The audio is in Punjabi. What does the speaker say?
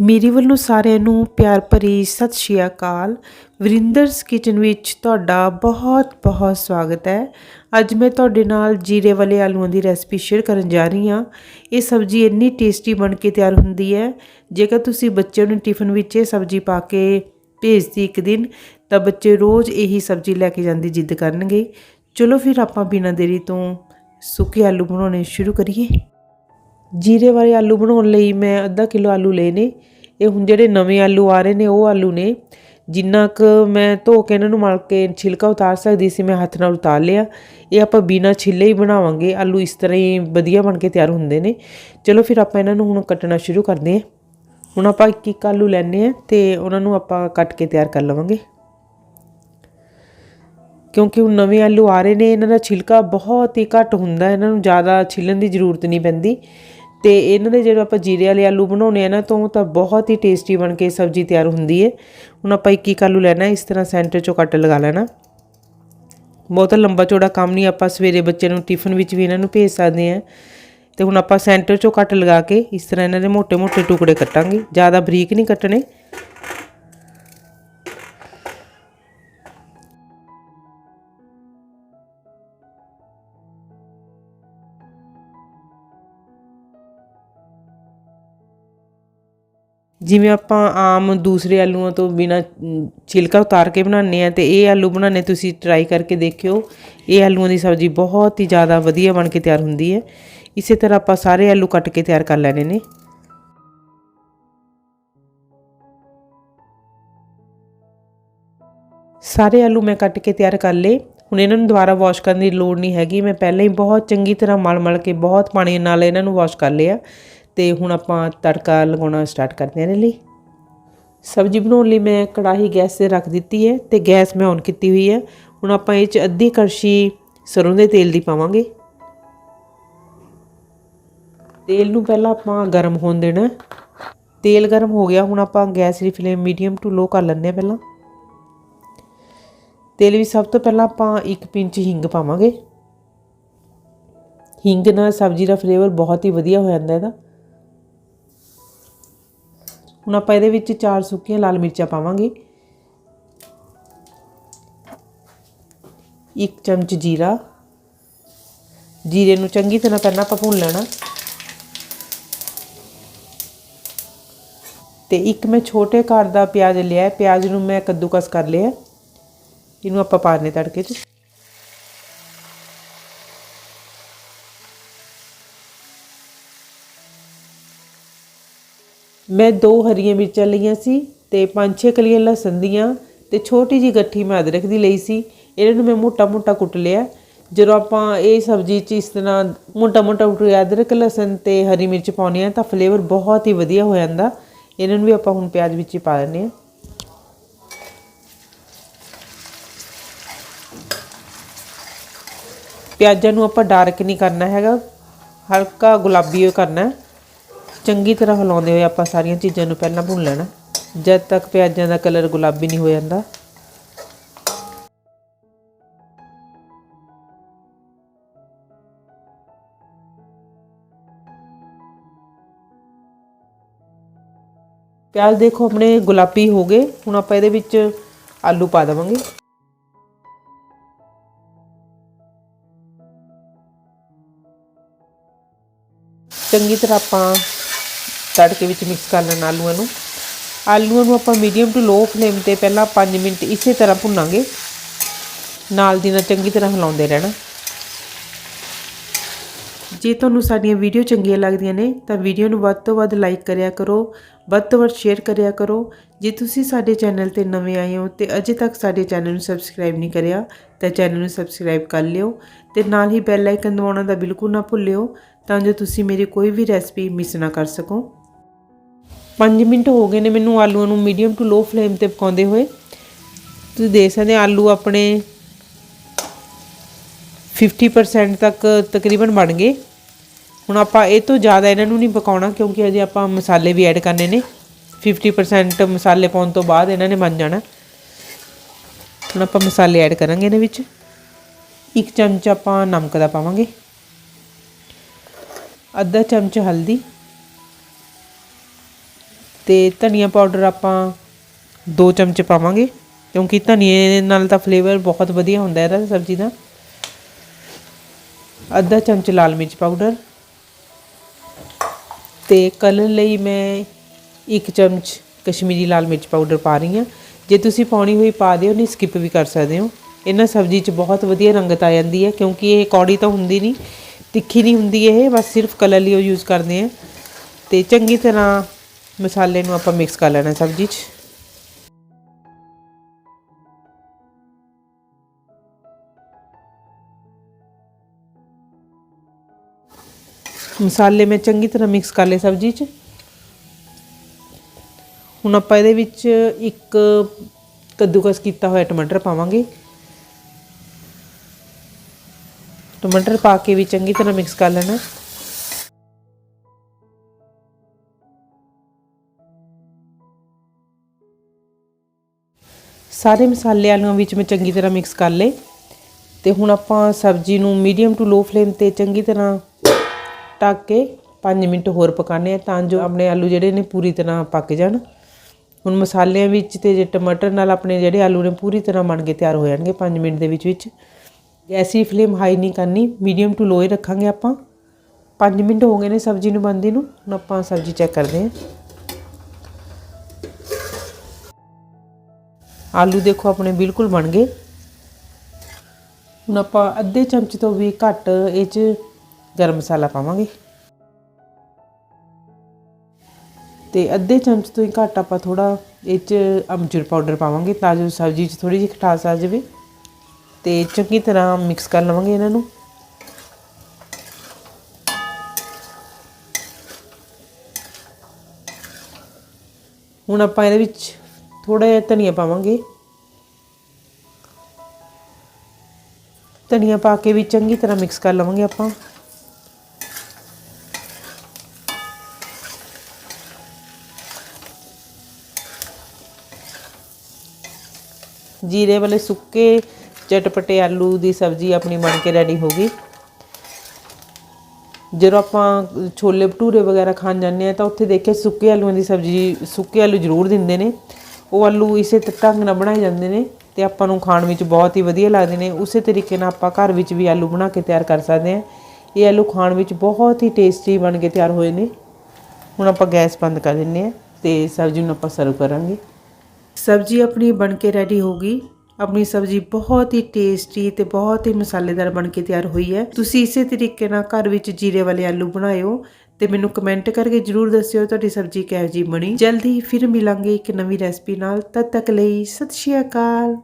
ਮੇਰੇ ਵੱਲੋਂ ਸਾਰਿਆਂ ਨੂੰ ਪਿਆਰ ਭਰੀ ਸਤਿ ਸ਼੍ਰੀ ਅਕਾਲ। ਵਰਿੰਦਰਸ ਕਿਚਨ ਵਿੱਚ ਤੁਹਾਡਾ ਬਹੁਤ ਬਹੁਤ ਸਵਾਗਤ ਹੈ। ਅੱਜ ਮੈਂ ਤੁਹਾਡੇ ਨਾਲ ਜੀਰੇ ਵਾਲੇ ਆਲੂਆਂ ਦੀ ਰੈਸਪੀ ਸ਼ੇਅਰ ਕਰਨ ਜਾ ਰਹੀ ਹਾਂ। ਇਹ ਸਬਜ਼ੀ ਇੰਨੀ ਟੇਸਟੀ ਬਣ ਕੇ ਤਿਆਰ ਹੁੰਦੀ ਹੈ। ਜੇਕਰ ਤੁਸੀਂ ਬੱਚਿਆਂ ਨੂੰ ਟਿਫਨ ਵਿੱਚ ਇਹ ਸਬਜ਼ੀ ਪਾ ਕੇ ਭੇਜਦੀ ਇੱਕ ਦਿਨ, ਤਾਂ ਬੱਚੇ ਰੋਜ਼ ਇਹੀ ਸਬਜ਼ੀ ਲੈ ਕੇ ਜਾਂਦੀ ਜਿੱਦ ਕਰਨਗੇ। ਚਲੋ ਫਿਰ ਆਪਾਂ ਬਿਨਾਂ ਦੇਰੀ ਤੋਂ ਸੁੱਕੇ ਆਲੂ ਬਣਾਉਣੇ ਸ਼ੁਰੂ ਕਰੀਏ। ਜੀਰੇ ਵਾਲੇ ਆਲੂ ਬਣਾਉਣ ਲਈ ਮੈਂ ਅੱਧਾ ਕਿਲੋ ਆਲੂ ਲਏ ਨੇ। ਇਹ ਹੁਣ ਜਿਹੜੇ ਨਵੇਂ ਆਲੂ ਆ ਰਹੇ ਨੇ, ਉਹ ਆਲੂ ਨੇ। ਜਿੰਨਾ ਕੁ ਮੈਂ ਧੋ ਕੇ ਇਹਨਾਂ ਨੂੰ ਮਲ ਕੇ ਛਿਲਕਾ ਉਤਾਰ ਸਕਦੀ ਸੀ, ਮੈਂ ਹੱਥ ਨਾਲ ਉਤਾਰ ਲਿਆ। ਇਹ ਆਪਾਂ ਬਿਨਾ ਛਿੱਲੇ ਹੀ ਬਣਾਵਾਂਗੇ। ਆਲੂ ਇਸ ਤਰ੍ਹਾਂ ਹੀ ਵਧੀਆ ਬਣ ਕੇ ਤਿਆਰ ਹੁੰਦੇ ਨੇ। ਚਲੋ ਫਿਰ ਆਪਾਂ ਇਹਨਾਂ ਨੂੰ ਹੁਣ ਕੱਟਣਾ ਸ਼ੁਰੂ ਕਰਦੇ ਹਾਂ। ਹੁਣ ਆਪਾਂ ਇੱਕ ਇੱਕ ਆਲੂ ਲੈਣੇ ਆ ਤੇ ਉਹਨਾਂ ਨੂੰ ਆਪਾਂ ਕੱਟ ਕੇ ਤਿਆਰ ਕਰ ਲਵਾਂਗੇ। ਕਿਉਂਕਿ ਹੁਣ ਨਵੇਂ ਆਲੂ ਆ ਰਹੇ ਨੇ, ਇਹਨਾਂ ਦਾ ਛਿਲਕਾ ਬਹੁਤ ਹੀ ਘੱਟ ਹੁੰਦਾ, ਇਹਨਾਂ ਨੂੰ ਜ਼ਿਆਦਾ ਛਿੱਲਣ ਦੀ ਜ਼ਰੂਰਤ ਨਹੀਂ ਪੈਂਦੀ। ਤੇ ਇਹਨਾਂ ਦੇ ਜਿਹੜਾ ਆਪਾਂ ਜੀਰੇ ਵਾਲੇ ਆਲੂ ਬਣਾਉਨੇ ਆ ਨਾ, ਤੋਂ ਤਾਂ ਬਹੁਤ ਹੀ ਟੇਸਟੀ ਬਣ ਕੇ ਸਬਜ਼ੀ ਤਿਆਰ ਹੁੰਦੀ ਹੈ ਹੁਣ ਆਪਾਂ ਇੱਕ ਇੱਕ ਆਲੂ ਲੈਣਾ, ਇਸ ਤਰ੍ਹਾਂ ਸੈਂਟਰ ਚੋਂ ਕੱਟ ਲਗਾ ਲੈਣਾ। ਬਹੁਤ ਲੰਬਾ ਚੌੜਾ ਕੰਮ ਨਹੀਂ, ਆਪਾਂ ਸਵੇਰੇ ਬੱਚੇ ਨੂੰ ਟਿਫਨ ਵਿੱਚ ਵੀ ਇਹਨਾਂ ਨੂੰ ਭੇਜ ਸਕਦੇ ਆ ਤੇ ਹੁਣ ਆਪਾਂ ਸੈਂਟਰ ਚੋਂ ਕੱਟ ਲਗਾ ਕੇ ਇਸ ਤਰ੍ਹਾਂ ਇਹਨਾਂ ਦੇ ਮੋٹے-ਮੋٹے ਟੁਕੜੇ ਕੱਟਾਂਗੇ। ਜ਼ਿਆਦਾ ਬਰੀਕ ਨਹੀਂ ਕੱਟਣੇ। ਜਿਵੇਂ ਆਪਾਂ ਆਮ ਦੂਸਰੇ ਆਲੂਆਂ ਤੋਂ ਬਿਨਾ ਛਿਲਕਾ ਉਤਾਰ ਕੇ ਬਣਾਉਂਦੇ ਆ ਤੇ ਇਹ ਆਲੂ ਬਣਾਉਣੇ ਤੁਸੀਂ ਟਰਾਈ ਕਰਕੇ ਦੇਖਿਓ, ਇਹ ਆਲੂਆਂ ਦੀ ਸਬਜ਼ੀ ਬਹੁਤ ਹੀ ਜ਼ਿਆਦਾ ਵਧੀਆ ਬਣ ਕੇ ਤਿਆਰ ਹੁੰਦੀ ਹੈ। ਇਸੇ ਤਰ੍ਹਾਂ ਆਪਾਂ ਸਾਰੇ ਆਲੂ ਕੱਟ ਕੇ ਤਿਆਰ ਕਰ ਲੈਣੇ ਨੇ। ਸਾਰੇ ਆਲੂ ਮੈਂ ਕੱਟ ਕੇ ਤਿਆਰ ਕਰ ਲਏ। ਹੁਣ ਇਹਨਾਂ ਨੂੰ ਦੁਬਾਰਾ ਵਾਸ਼ ਕਰਨ ਦੀ ਲੋੜ ਨਹੀਂ ਹੈਗੀ। ਮੈਂ ਪਹਿਲਾਂ ਹੀ ਬਹੁਤ ਚੰਗੀ ਤਰ੍ਹਾਂ ਮਲ-ਮਲ ਕੇ, ਬਹੁਤ ਪਾਣੀ ਨਾਲ ਇਹਨਾਂ ਨੂੰ ਵਾਸ਼ ਕਰ ਲਿਆ। ਤੇ ਹੁਣ ਆਪਾਂ ਤੜਕਾ ਲਗਾਉਣਾ ਸਟਾਰਟ ਕਰਦੇ ਹਾਂ ਇਹਦੇ ਲਈ। ਸਬਜ਼ੀ ਬਣਾਉਣ ਲਈ ਮੈਂ ਕੜਾਹੀ ਗੈਸ ਤੇ ਰੱਖ ਦਿੱਤੀ ਹੈ ਤੇ ਗੈਸ ਮੈਂ ਔਨ ਕੀਤੀ ਹੋਈ ਹੈ। ਹੁਣ ਆਪਾਂ ਇਹ ਚ ਅੱਧੀ ਕੜਛੀ ਸਰੋਂ ਦੇ ਤੇਲ ਦੀ ਪਾਵਾਂਗੇ। ਤੇਲ ਨੂੰ ਪਹਿਲਾਂ ਆਪਾਂ ਗਰਮ ਹੋਣ ਦੇਣਾ ਤੇਲ ਗਰਮ ਹੋ ਗਿਆ, ਹੁਣ ਆਪਾਂ ਗੈਸ ਦੀ ਫਲੇਮ ਮੀਡੀਅਮ ਟੂ ਲੋ ਕਰ ਲੈਂਦੇ ਆ ਪਹਿਲਾਂ। ਤੇਲ ਵਿੱਚ ਸਭ ਤੋਂ ਪਹਿਲਾਂ ਆਪਾਂ ਇੱਕ ਪਿੰਚ ਹਿੰਗ ਪਾਵਾਂਗੇ। ਹਿੰਗ ਨਾਲ ਸਬਜ਼ੀ ਦਾ ਫਲੇਵਰ ਬਹੁਤ ਹੀ ਵਧੀਆ ਹੋ ਜਾਂਦਾ ਇਹਦਾ। ਹੁਣ ਆਪਾਂ ਇਹਦੇ ਵਿੱਚ ਚਾਰ ਸੁੱਕੀਆਂ ਲਾਲ ਮਿਰਚਾਂ ਪਾਵਾਂਗੇ। ਇੱਕ ਚਮਚ ਜੀਰਾ। ਜੀਰੇ ਨੂੰ ਚੰਗੀ ਤਰ੍ਹਾਂ ਪਹਿਲਾਂ ਆਪਾਂ ਭੁੰਨ ਲੈਣਾ। ਤੇ ਇੱਕ ਮੈਂ ਛੋਟੇ ਘਰ ਦਾ ਪਿਆਜ਼ ਲਿਆ, ਪਿਆਜ਼ ਨੂੰ ਮੈਂ ਕੱਦੂਕਸ ਕਰ ਲਿਆ। ਇਹਨੂੰ ਆਪਾਂ ਪਾਣੇ ਤੜਕੇ 'ਚ। ਮੈਂ ਦੋ ਹਰੀਆਂ ਮਿਰਚਾਂ ਲਈਆਂ ਸੀ ਤੇ ਪੰਜ ਛੇ ਕਲੀਆਂ ਲਸਣ ਦੀਆਂ ਤੇ ਛੋਟੀ ਜੀ ਗੱਠੀ ਮੈਂ ਅਦਰਕ ਦੀ ਲਈ ਸੀ। ਇਹਨਾਂ ਨੂੰ ਮੈਂ ਮੋਟਾ-ਮੋਟਾ ਕੁੱਟ ਲਿਆ। ਜਦੋਂ ਆਪਾਂ ਇਹ ਸਬਜ਼ੀ 'ਚ ਇਸ ਤਰ੍ਹਾਂ ਮੋਟਾ-ਮੋਟਾ ਕੁੱਟਿਆ ਅਦਰਕ, ਲਸਣ ਤੇ ਹਰੀ ਮਿਰਚ ਪਾਉਣੀ ਆ ਤਾਂ ਫਲੇਵਰ ਬਹੁਤ ਹੀ ਵਧੀਆ ਹੋ ਜਾਂਦਾ। ਇਹਨਾਂ ਨੂੰ ਵੀ ਆਪਾਂ ਹੁਣ ਪਿਆਜ਼ ਵਿੱਚ ਹੀ ਪਾ ਦਿੰਦੇ ਆ ਪਿਆਜ਼ਾਂ ਨੂੰ ਆਪਾਂ ਡਾਰਕ ਨਹੀਂ ਕਰਨਾ ਹੈਗਾ। ਹਲਕਾ ਗੁਲਾਬੀ ਕਰਨਾ। ਚੰਗੀ ਤਰ੍ਹਾਂ ਹਿਲਾਉਂਦੇ ਹੋਏ ਆਪਾਂ ਸਾਰੀਆਂ ਚੀਜ਼ਾਂ ਨੂੰ ਪਹਿਲਾਂ ਭੁੰਨ ਲੈਣਾ। ਜਦ ਤੱਕ ਪਿਆਜ਼ਾਂ ਦਾ ਕਲਰ ਗੁਲਾਬੀ ਨਹੀਂ ਹੋ ਜਾਂਦਾ। ਪਿਆਜ਼ ਦੇਖੋ ਆਪਣੇ ਗੁਲਾਬੀ ਹੋ ਗਏ। ਹੁਣ ਆਪਾਂ ਇਹਦੇ ਵਿੱਚ ਆਲੂ ਪਾ ਦੇਵਾਂਗੇ। ਚੰਗੀ ਤਰ੍ਹਾਂ ਆਪਾਂ ਤੜਕੇ ਵਿੱਚ ਮਿਕਸ ਕਰ ਲੈਣਾ ਆਲੂਆਂ ਨੂੰ। ਆਲੂਆਂ ਨੂੰ ਆਪਾਂ ਮੀਡੀਅਮ ਟੂ ਲੋ ਫਲੇਮ ਤੇ ਪਹਿਲਾਂ 5 ਮਿੰਟ ਇਸੇ ਤਰ੍ਹਾਂ ਭੁੰਨਾਂਗੇ। ਨਾਲ ਦੀ ਨਾਲ ਚੰਗੀ ਤਰ੍ਹਾਂ ਹਿਲਾਉਂਦੇ ਰਹਿਣਾ। ਜੇ ਤੁਹਾਨੂੰ ਸਾਡੀਆਂ ਵੀਡੀਓ ਚੰਗੀਆਂ ਲੱਗਦੀਆਂ ਨੇ, ਤਾਂ ਵੀਡੀਓ ਨੂੰ ਵੱਧ ਤੋਂ ਵੱਧ ਲਾਈਕ ਕਰਿਆ ਕਰੋ, ਵੱਧ ਤੋਂ ਵੱਧ ਸ਼ੇਅਰ ਕਰਿਆ ਕਰੋ। ਜੇ ਤੁਸੀਂ ਸਾਡੇ ਚੈਨਲ ਤੇ ਨਵੇਂ ਆਏ ਹੋ ਤੇ ਅਜੇ ਤੱਕ ਸਾਡੇ ਚੈਨਲ ਨੂੰ ਸਬਸਕ੍ਰਾਈਬ ਨਹੀਂ ਕਰਿਆ, ਤਾਂ ਚੈਨਲ ਨੂੰ ਸਬਸਕ੍ਰਾਈਬ ਕਰ ਲਿਓ ਤੇ ਨਾਲ ਹੀ ਬੈਲ ਆਈਕਨ ਦਬਾਉਣਾ ਦਾ ਬਿਲਕੁਲ ਨਾ ਭੁੱਲਿਓ, ਤਾਂ ਜੋ ਤੁਸੀਂ ਮੇਰੀ ਕੋਈ ਵੀ ਰੈਸਪੀ ਮਿਸ ਨਾ ਕਰ ਸਕੋ। 5 ਮਿੰਟ ਹੋ ਗਏ ਨੇ ਮੈਨੂੰ ਆਲੂਆਂ ਨੂੰ ਮੀਡੀਅਮ ਟੂ ਲੋ ਫਲੇਮ ਤੇ ਪਕਾਉਂਦੇ ਹੋਏ। ਤੁਸੀਂ ਦੇਖ ਸਕਦੇ ਆਲੂ ਆਪਣੇ 50% ਤੱਕ ਤਕਰੀਬਨ ਬਣ ਗਏ। ਹੁਣ ਆਪਾਂ ਇਹ ਤੋਂ ਜ਼ਿਆਦਾ ਇਹਨਾਂ ਨੂੰ ਨਹੀਂ ਪਕਾਉਣਾ ਕਿਉਂਕਿ ਅਜੇ ਆਪਾਂ ਮਸਾਲੇ ਵੀ ਐਡ ਕਰਨੇ ਨੇ। 50% ਮਸਾਲੇ ਪਾਉਣ ਤੋਂ ਬਾਅਦ ਇਹਨਾਂ ਨੇ ਬਣ ਜਾਣਾ। ਹੁਣ ਆਪਾਂ ਮਸਾਲੇ ਐਡ ਕਰਾਂਗੇ ਇਹਨਾਂ ਵਿੱਚ। ਇੱਕ ਚਮਚ ਆਪਾਂ ਨਮਕ ਦਾ ਪਾਵਾਂਗੇ। ਅੱਧਾ ਚਮਚ ਹਲਦੀ। ਤੇ ਧਨੀਆ ਪਾਊਡਰ ਆਪਾਂ 2 ਚਮਚ ਪਾਵਾਂਗੇ, ਕਿਉਂਕਿ ਧਨੀਏ ਨਾਲ ਤਾਂ ਫਲੇਵਰ ਬਹੁਤ ਵਧੀਆ ਹੁੰਦਾ ਇਹਦਾ ਸਬਜ਼ੀ ਦਾ। ਅੱਧਾ ਚਮਚ ਲਾਲ ਮਿਰਚ ਪਾਊਡਰ ਤੇ ਕਲਰ ਲਈ ਮੈਂ 1 ਚਮਚ ਕਸ਼ਮੀਰੀ ਲਾਲ ਮਿਰਚ ਪਾਊਡਰ ਪਾ ਰਹੀ ਹਾਂ। ਜੇ ਤੁਸੀਂ ਪਾਉਣੀ ਹੋਈ ਪਾ ਦਿਓ, ਨਹੀਂ ਸਕਿਪ ਵੀ ਕਰ ਸਕਦੇ ਹੋ। ਇਹਨਾਂ ਸਬਜ਼ੀ 'ਚ ਬਹੁਤ ਵਧੀਆ ਰੰਗਤ ਆ ਜਾਂਦੀ ਹੈ, ਕਿਉਂਕਿ ਇਹ ਕੌੜੀ ਤਾਂ ਹੁੰਦੀ ਨਹੀਂ, ਤਿੱਖੀ ਨਹੀਂ ਹੁੰਦੀ ਇਹ, ਬਸ ਸਿਰਫ ਕਲਰ ਲਈ ਉਹ ਯੂਜ਼ ਕਰਦੇ ਆ। ਤੇ ਚੰਗੀ ਤਰ੍ਹਾਂ ਮਸਾਲੇ ਨੂੰ ਆਪਾਂ ਮਿਕਸ ਕਰ ਲੈਣਾ ਸਬਜ਼ੀ 'ਚ। ਮਸਾਲੇ ਮੈਂ ਚੰਗੀ ਤਰ੍ਹਾਂ ਮਿਕਸ ਕਰ ਲਏ ਸਬਜ਼ੀ 'ਚ। ਹੁਣ ਆਪਾਂ ਇਹਦੇ ਵਿੱਚ ਇੱਕ ਕੱਦੂਕਸ ਕੀਤਾ ਹੋਇਆ ਟਮਾਟਰ ਪਾਵਾਂਗੇ। ਟਮਾਟਰ ਪਾ ਕੇ ਵੀ ਚੰਗੀ ਤਰ੍ਹਾਂ ਮਿਕਸ ਕਰ ਲੈਣਾ। ਸਾਰੇ ਮਸਾਲੇ ਆਲੂਆਂ ਵਿੱਚ ਮੈਂ ਚੰਗੀ ਤਰ੍ਹਾਂ ਮਿਕਸ ਕਰ ਲਏ। ਤੇ ਹੁਣ ਆਪਾਂ ਸਬਜ਼ੀ ਨੂੰ ਮੀਡੀਅਮ ਟੂ ਲੋ ਫਲੇਮ ਤੇ ਚੰਗੀ ਤਰ੍ਹਾਂ ਢੱਕ ਕੇ 5 ਮਿੰਟ ਹੋਰ ਪਕਾਣੇ ਆ ਤਾਂ ਜੋ ਆਪਣੇ ਆਲੂ ਜਿਹੜੇ ਨੇ ਪੂਰੀ ਤਰ੍ਹਾਂ ਪੱਕ ਜਾਣ। ਹੁਣ ਮਸਾਲਿਆਂ ਵਿੱਚ ਤੇ ਜੇ ਟਮਾਟਰ ਨਾਲ ਆਪਣੇ ਜਿਹੜੇ ਆਲੂ ਨੇ ਪੂਰੀ ਤਰ੍ਹਾਂ ਬਣ ਕੇ ਤਿਆਰ ਹੋ ਜਾਣਗੇ 5 ਮਿੰਟ ਦੇ ਵਿੱਚ ਵਿੱਚ। ਗੈਸ ਦੀ ਫਲੇਮ ਹਾਈ ਨਹੀਂ ਕਰਨੀ ਮੀਡੀਅਮ ਟੂ ਲੋ ਹੀ ਰੱਖਾਂਗੇ ਆਪਾਂ। 5 ਮਿੰਟ ਹੋ ਗਏ ਨੇ ਸਬਜ਼ੀ ਨੂੰ ਬਣਦੀ ਨੂੰ, ਹੁਣ ਆਪਾਂ ਸਬਜ਼ੀ ਚੈੱਕ ਕਰਦੇ ਹਾਂ। ਆਲੂ ਦੇਖੋ ਆਪਣੇ ਬਿਲਕੁਲ ਬਣ ਗਏ। ਹੁਣ ਆਪਾਂ ਅੱਧੇ ਚਮਚ ਤੋਂ ਵੀ ਘੱਟ ਇਹ 'ਚ ਗਰਮ ਮਸਾਲਾ ਪਾਵਾਂਗੇ। ਤੇ ਅੱਧੇ ਚਮਚ ਤੋਂ ਹੀ ਘੱਟ ਆਪਾਂ ਥੋੜਾ ਇਹ 'ਚ ਅਮਚੂਰ ਪਾਊਡਰ ਪਾਵਾਂਗੇ ਤਾਂ ਜੋ ਸਬਜ਼ੀ 'ਚ ਥੋੜੀ ਜਿਹੀ ਖਟਾਸ ਆ ਜਾਵੇ। ਤੇ ਚੰਗੀ ਤਰ੍ਹਾਂ ਮਿਕਸ ਕਰ ਲਵਾਂਗੇ ਇਹਨਾਂ ਨੂੰ। ਹੁਣ ਆਪਾਂ ਇਹਦੇ ਵਿੱਚ ਥੋੜਾ ਜਿਹਾ ਧਨੀਆ ਪਾਵਾਂਗੇ। ਧਨੀਆ ਪਾ ਕੇ ਵੀ ਚੰਗੀ ਤਰ੍ਹਾਂ ਮਿਕਸ ਕਰ ਲਵਾਂਗੇ ਆਪਾਂ। ਜੀਰੇ ਵਾਲੇ ਸੁੱਕੇ ਚਟਪਟੇ ਆਲੂ ਦੀ ਸਬਜ਼ੀ ਆਪਣੀ ਬਣ ਕੇ ਰੈਡੀ ਹੋ ਗਈ। ਜਦੋਂ ਆਪਾਂ ਛੋਲੇ ਭਟੂਰੇ ਵਗੈਰਾ ਖਾਣ ਜਾਂਦੇ ਆ ਤਾਂ ਉੱਥੇ ਦੇਖਿਆ ਸੁੱਕੇ ਆਲੂਆਂ ਦੀ ਸਬਜ਼ੀ ਸੁੱਕੇ ਆਲੂ ਜ਼ਰੂਰ ਦਿੰਦੇ ਨੇ। ਉਹ ਆਲੂ ਇਸੇ ਢੰਗ ਨਾਲ ਬਣਾਏ ਜਾਂਦੇ ਨੇ ਤੇ ਆਪਾਂ ਨੂੰ ਖਾਣ ਵਿੱਚ ਬਹੁਤ ਹੀ ਵਧੀਆ ਲੱਗਦੇ ਨੇ। ਉਸੇ ਤਰੀਕੇ ਨਾਲ ਆਪਾਂ ਘਰ ਵਿੱਚ ਵੀ ਆਲੂ ਬਣਾ ਕੇ ਤਿਆਰ ਕਰ ਸਕਦੇ ਹਾਂ। ਇਹ ਆਲੂ ਖਾਣ ਵਿੱਚ ਬਹੁਤ ਹੀ ਟੇਸਟੀ ਬਣ ਕੇ ਤਿਆਰ ਹੋਏ ਨੇ। ਹੁਣ ਆਪਾਂ ਗੈਸ ਬੰਦ ਕਰ ਦਿੰਨੇ ਆ ਤੇ ਸਬਜ਼ੀ ਨੂੰ ਆਪਾਂ ਸਰਵ ਕਰਾਂਗੇ। ਸਬਜ਼ੀ ਆਪਣੀ ਬਣ ਕੇ ਰੈਡੀ ਹੋ ਗਈ। ਆਪਣੀ ਸਬਜ਼ੀ ਬਹੁਤ ਹੀ ਟੇਸਟੀ ਤੇ ਬਹੁਤ ਹੀ ਮਸਾਲੇਦਾਰ ਬਣ ਕੇ ਤਿਆਰ ਹੋਈ ਹੈ। ਤੁਸੀਂ ਇਸੇ ਤਰੀਕੇ ਨਾਲ ਘਰ ਵਿੱਚ ਜੀਰੇ ਵਾਲੇ ਆਲੂ ਬਣਾਇਓ ਤੇ ਮੈਨੂੰ ਕਮੈਂਟ ਕਰਕੇ ਜਰੂਰ ਦੱਸਿਓ ਤੁਹਾਡੀ ਸਬਜ਼ੀ ਕਿਹੋ ਜਿਹੀ ਬਣੀ। ਜਲਦੀ ਫਿਰ ਮਿਲਾਂਗੇ ਇੱਕ ਨਵੀਂ ਰੈਸਪੀ ਨਾਲ। ਤਦ ਤੱਕ ਲਈ ਸਤਿ ਸ਼੍ਰੀ ਅਕਾਲ।